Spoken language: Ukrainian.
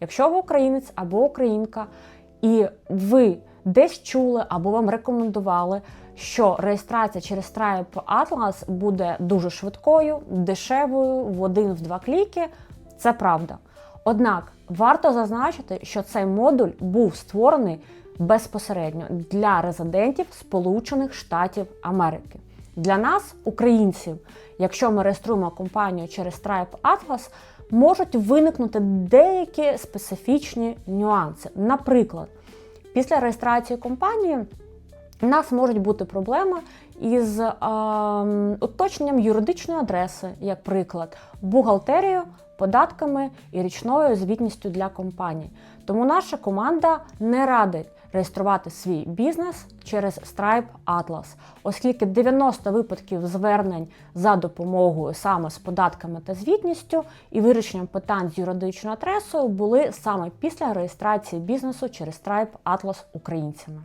Якщо ви українець або українка, і ви десь чули або вам рекомендували, що реєстрація через Stripe Atlas буде дуже швидкою, дешевою, в один-в два кліки, це правда. Однак варто зазначити, що цей модуль був створений безпосередньо для резидентів Сполучених Штатів Америки. Для нас, українців, якщо ми реєструємо компанію через Stripe Atlas, можуть виникнути деякі специфічні нюанси. Наприклад, після реєстрації компанії у нас можуть бути проблеми із е, уточненням юридичної адреси, як приклад, бухгалтерією, податками і річною звітністю для компанії. Тому наша команда не радить реєструвати свій бізнес через Stripe Atlas, оскільки 90 випадків звернень за допомогою саме з податками та звітністю і вирішенням питань з юридичною адресою були саме після реєстрації бізнесу через Stripe Atlas українцями.